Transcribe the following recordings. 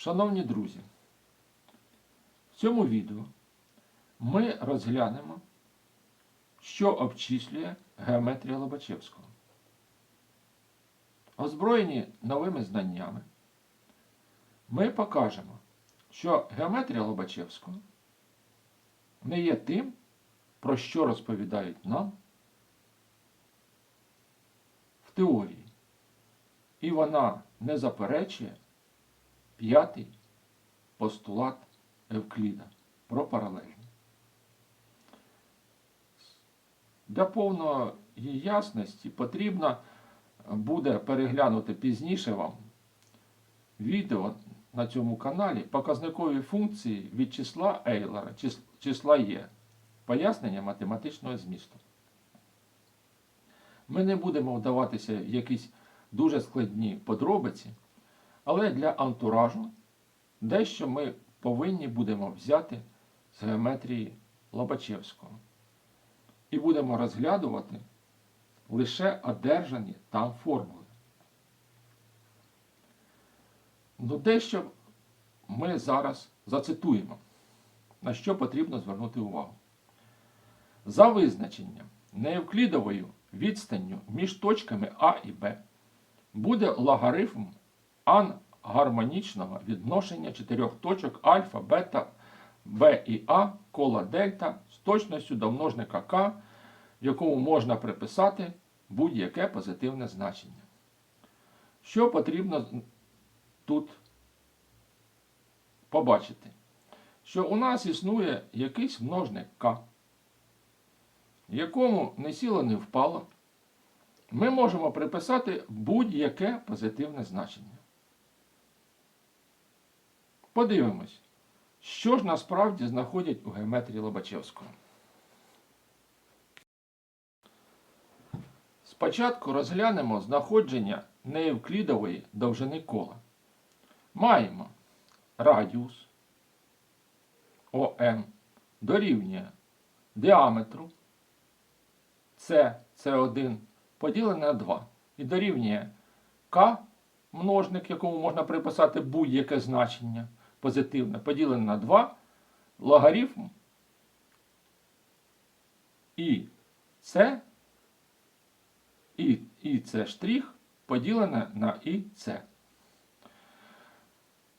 Шановні друзі, в цьому відео ми розглянемо, що обчислює геометрія Лобачевського. Озброєні новими знаннями, ми покажемо, що геометрія Лобачевського не є тим, про що розповідають нам в теорії. І вона не заперечує п'ятий постулат Евкліда про паралельні. Для повної ясності потрібно буде переглянути пізніше вам відео на цьому каналі показникові функції від числа Ейлера, числа Є, пояснення математичного змісту. Ми не будемо вдаватися в якісь дуже складні подробиці, але для антуражу дещо ми повинні будемо взяти з геометрії Лобачевського. І будемо розглядувати лише одержані там формули. Ну, дещо ми зараз зацитуємо, на що потрібно звернути увагу. За визначенням неевклідовою відстанню між точками А і Б буде логарифм ангармонічного відношення чотирьох точок альфа, бета, Б і А кола дельта з точністю до множника К, якому можна приписати будь-яке позитивне значення. Що потрібно тут побачити? Що у нас існує якийсь множник К, якому не сіло, не впало, ми можемо приписати будь-яке позитивне значення. Подивимось, що ж насправді знаходять у геометрії Лобачевського. Спочатку розглянемо знаходження неевклідової довжини кола. Маємо радіус ОМ дорівнює діаметру С С1 поділене на 2 і дорівнює К множник, якому можна приписати будь-яке значення позитивне, поділене на 2 логарифм і С і, і це штрих поділене на і це.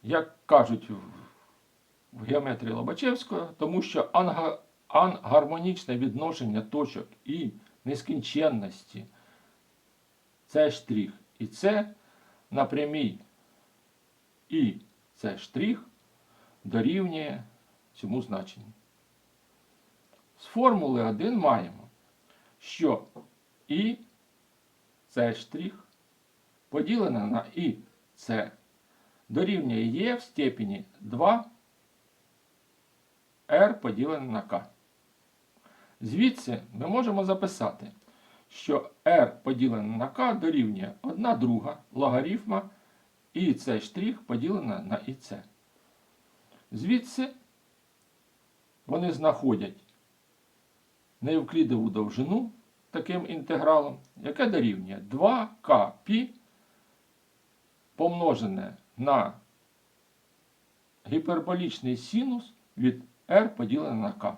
Як кажуть в, геометрії Лобачевського, тому що анга, ангармонічне відношення точок і нескінченності це штрих і це на прямій і це штрих дорівнює цьому значенню. З формули 1 маємо, що і це штрих поділене на і це дорівнює є в степені 2 r поділене на k. Звідси ми можемо записати, що r поділене на k дорівнює 1 друга логарифма і цей штрих поділене на і це. Звідси вони знаходять неевклідову довжину таким інтегралом, яке дорівнює 2k помножене на гіперболічний синус від r поділене на k.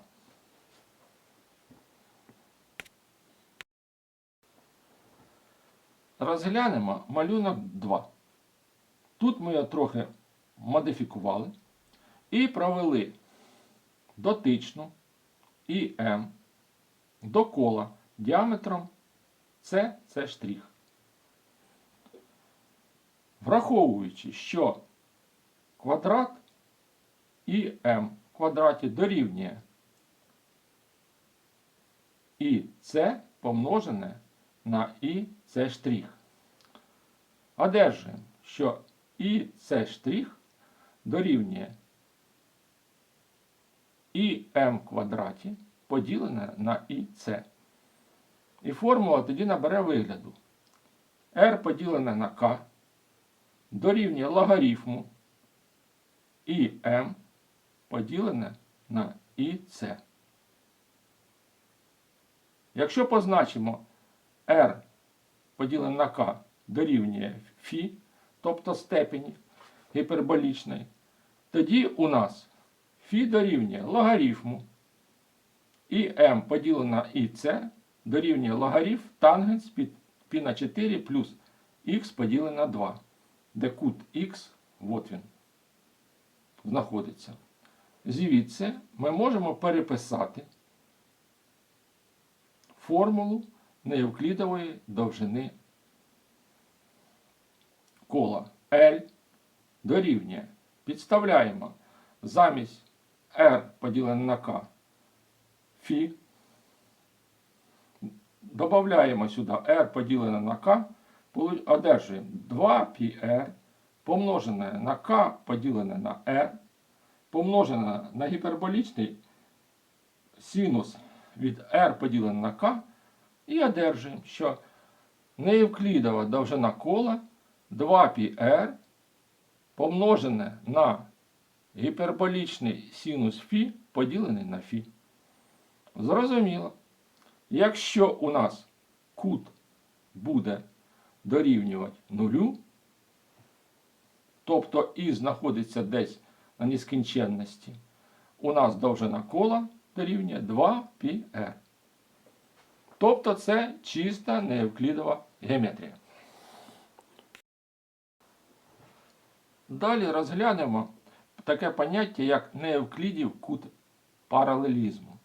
Розглянемо малюнок 2. Тут ми його трохи модифікували і провели дотичну і М до кола діаметром С це штрих. Враховуючи, що квадрат і М в квадраті дорівнює і С помножене на і С штрих. Одержуємо, що і С штрих дорівнює і М квадраті поділене на і С. І формула тоді набере вигляду. R поділене на К дорівнює логарифму і М поділене на ІЦ. Якщо позначимо R поділене на К дорівнює Фі, тобто степені гіперболічної, Тоді у нас фі дорівнює логарифму і m поділено на іц дорівнює логарифм тангенс під π на 4 плюс х поділене на 2, де кут х, от він, знаходиться. Звідси ми можемо переписати формулу неевклідової довжини кола L дорівнює. Підставляємо замість R поділене на K Фі. Додаємо сюди R поділене на полу- одержуємо 2πr помножене на K поділене на R, помножене на гіперболічний синус від R поділене на K, і одержуємо, що неевклідова довжина кола 2πr помножене на гіперболічний синус фі поділений на фі. Зрозуміло. Якщо у нас кут буде дорівнювати нулю, тобто і знаходиться десь на нескінченності, у нас довжина кола дорівнює 2πr. Тобто це чиста неевклідова геометрія. Далі розглянемо таке поняття, як неевклідів кут паралелізму.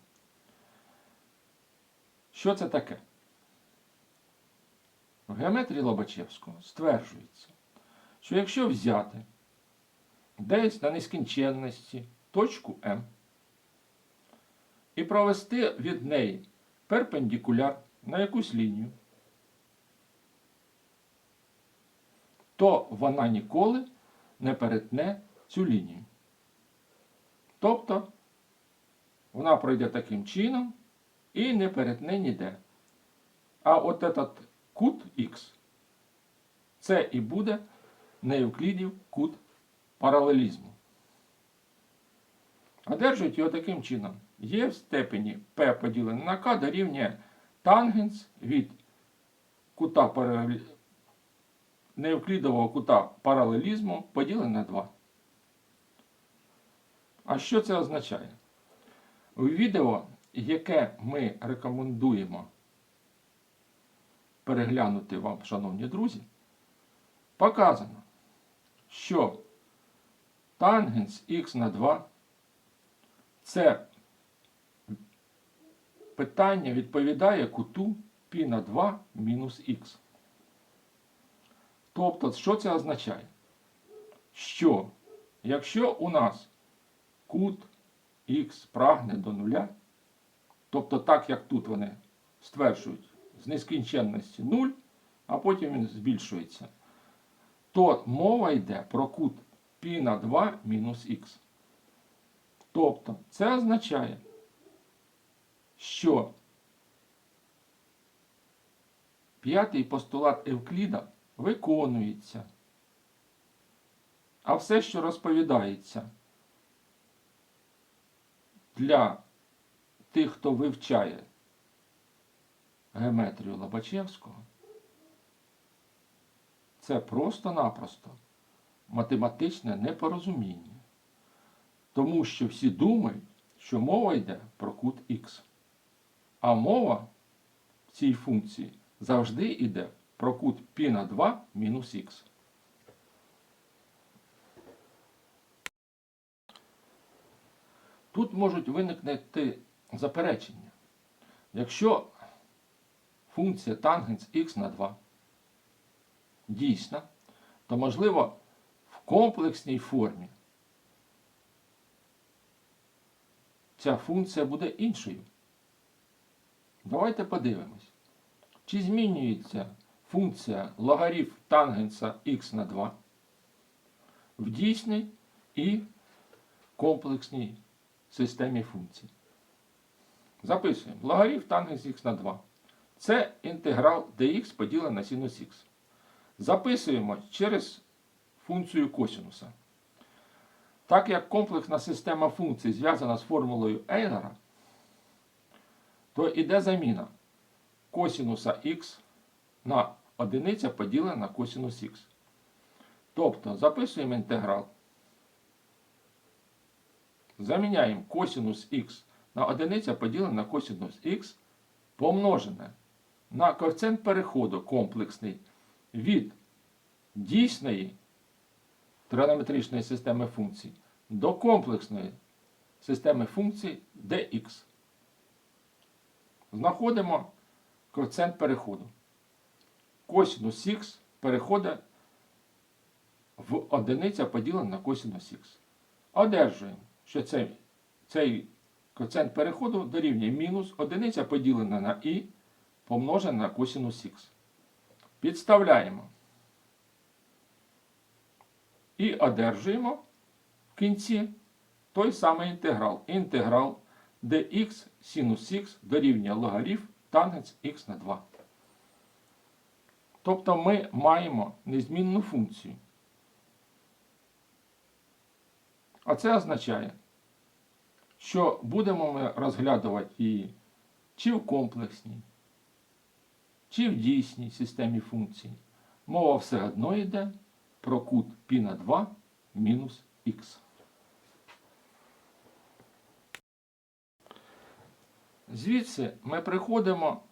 Що це таке? В геометрії Лобачевського стверджується, що якщо взяти десь на нескінченності точку М і провести від неї перпендикуляр на якусь лінію, то вона ніколи не перетне цю лінію. Тобто вона пройде таким чином і не перетне ніде. А от этот кут Х, це і буде неевклідів кут паралелізму. Одержують його таким чином. Є в степені P поділене на К дорівнює тангенс від кута паралелі- неевклідового кута паралелізму поділене на 2. А що це означає? У відео, яке ми рекомендуємо переглянути вам, шановні друзі, показано, що тангенс х на 2 це питання відповідає куту π на 2 мінус х. Тобто, що це означає? Що якщо у нас кут х прагне до нуля, тобто так, як тут вони стверджують, з нескінченності 0, а потім він збільшується, то мова йде про кут π на 2 мінус х. Тобто, це означає, що п'ятий постулат Евкліда виконується. А все, що розповідається для тих, хто вивчає геометрію Лобачевського, це просто-напросто математичне непорозуміння. Тому що всі думають, що мова йде про кут Х. А мова в цій функції завжди йде про кут π на 2 мінус х. Тут можуть виникнути заперечення. Якщо функція тангенс х на 2 дійсна, то можливо в комплексній формі ця функція буде іншою. Давайте подивимось, чи змінюється функція логарифм тангенса х на 2 в дійсній і комплексній системі функцій. Записуємо логарифм тангенс х на 2. Це інтеграл dx поділене на синус х. Записуємо через функцію косинуса. Так як комплексна система функцій зв'язана з формулою Ейлера, то йде заміна косинуса х на одиниця поділена на косинус х. Тобто записуємо інтеграл заміняємо косинус х на одиниця поділене на х помножене на коефіцієнт переходу комплексний від дійсної тригонометричної системи функцій до комплексної системи функцій dx. Знаходимо коефіцієнт переходу. Косинус х переходить в одиниця поділена на косинус х. Одержуємо, що цей, цей коефіцієнт переходу дорівнює мінус одиниця поділена на і помножена на косинус х. Підставляємо. І одержуємо в кінці той самий інтеграл. Інтеграл dx синус х дорівнює логарифм тангенс х на 2. Тобто ми маємо незмінну функцію. А це означає, що будемо ми розглядувати її чи в комплексній, чи в дійсній системі функцій. Мова все одно йде про кут π на 2 мінус х. Звідси ми приходимо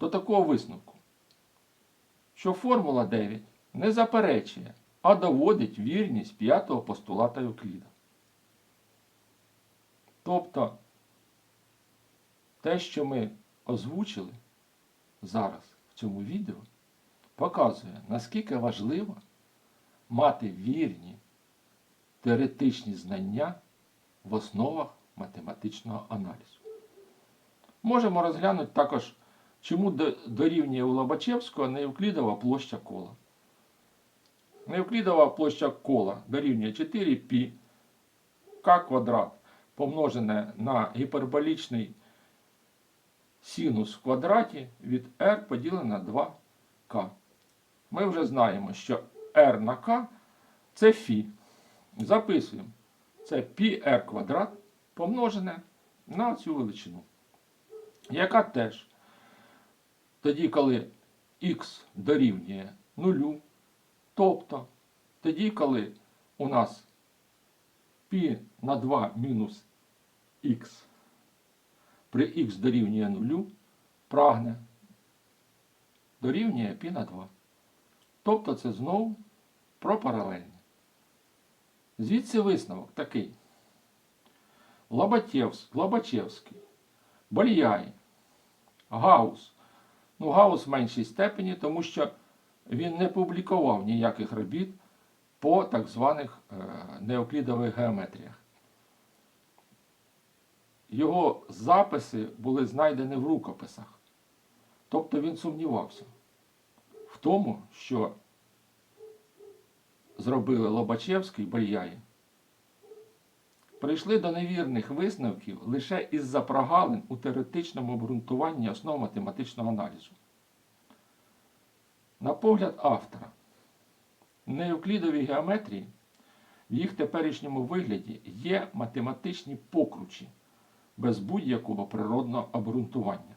до такого висновку, що формула 9 не заперечує, а доводить вірність п'ятого постулата Евкліда. Тобто те, що ми озвучили зараз в цьому відео, показує, наскільки важливо мати вірні теоретичні знання в основах математичного аналізу. Можемо розглянути також, чому дорівнює у Лобачевського неевклідова площа кола. Неевклідова площа кола дорівнює 4π к квадрат помножене на гіперболічний синус в квадраті від r поділене на 2k. Ми вже знаємо, що r на k це φ. Записуємо. Це πr квадрат помножене на цю величину. Яка теж тоді, коли х дорівнює нулю, тобто тоді, коли у нас π на 2 мінус х при х дорівнює нулю, прагне дорівнює π на 2. Тобто це знову про паралельне. Звідси висновок такий. Лобачевський, Бальяй, Гаус. Ну, Гаус в меншій степені, тому що він не публікував ніяких робіт по так званих е, неоклідових геометріях. Його записи були знайдені в рукописах. Тобто він сумнівався в тому, що зробили Лобачевський Бальяї. Прийшли до невірних висновків лише із-за прогалин у теоретичному обґрунтуванні основ математичного аналізу. На погляд автора, неевклідові геометрії в їх теперішньому вигляді є математичні покручі без будь-якого природного обґрунтування.